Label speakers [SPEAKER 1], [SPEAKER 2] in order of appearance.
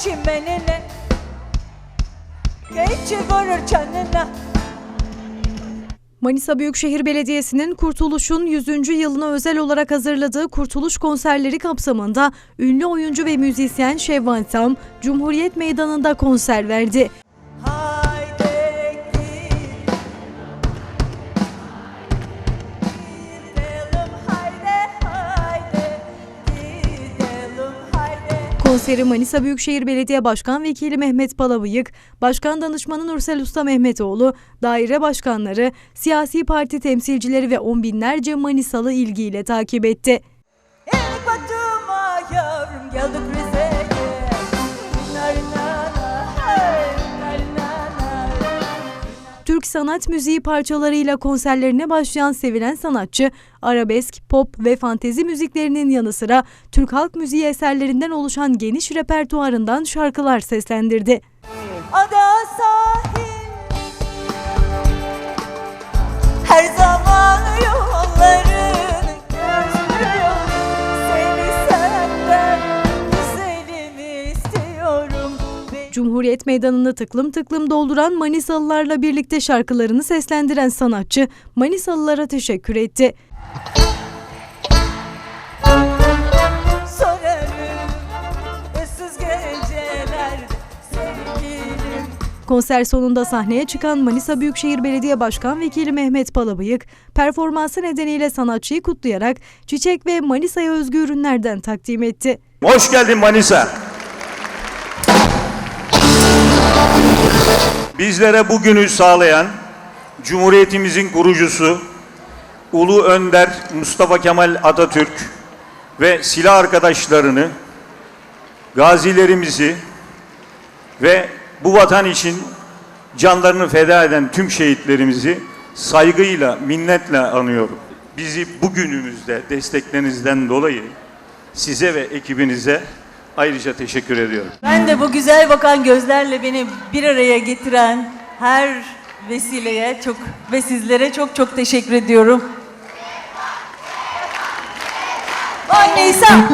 [SPEAKER 1] çimenine Geçi vurur canına
[SPEAKER 2] Manisa Büyükşehir Belediyesi'nin Kurtuluş'un 100. yılına özel olarak hazırladığı Kurtuluş konserleri kapsamında ünlü oyuncu ve müzisyen Şevval Sam, Cumhuriyet Meydanı'nda konser verdi. Konseri Manisa Büyükşehir Belediye Başkan Vekili Mehmet Palabıyık, Başkan Danışmanı Nursel Usta Mehmetoğlu, daire başkanları, siyasi parti temsilcileri ve on binlerce Manisalı ilgiyle takip etti.
[SPEAKER 1] El yavrum geldik
[SPEAKER 2] Türk sanat müziği parçalarıyla konserlerine başlayan sevilen sanatçı, arabesk, pop ve fantezi müziklerinin yanı sıra Türk halk müziği eserlerinden oluşan geniş repertuarından şarkılar seslendirdi. Cumhuriyet Meydanı'nı tıklım tıklım dolduran Manisalılarla birlikte şarkılarını seslendiren sanatçı Manisalılara teşekkür etti. Konser sonunda sahneye çıkan Manisa Büyükşehir Belediye Başkan Vekili Mehmet Palabıyık, performansı nedeniyle sanatçıyı kutlayarak çiçek ve Manisa'ya özgü ürünlerden takdim etti.
[SPEAKER 3] Hoş geldin Manisa. Bizlere bugünü sağlayan Cumhuriyetimizin kurucusu Ulu Önder Mustafa Kemal Atatürk ve silah arkadaşlarını, gazilerimizi ve bu vatan için canlarını feda eden tüm şehitlerimizi saygıyla, minnetle anıyorum. Bizi bugünümüzde desteklerinizden dolayı size ve ekibinize ayrıca teşekkür ediyorum.
[SPEAKER 1] Ben de bu güzel bakan gözlerle beni bir araya getiren her vesileye çok ve sizlere çok çok teşekkür ediyorum. Manisa!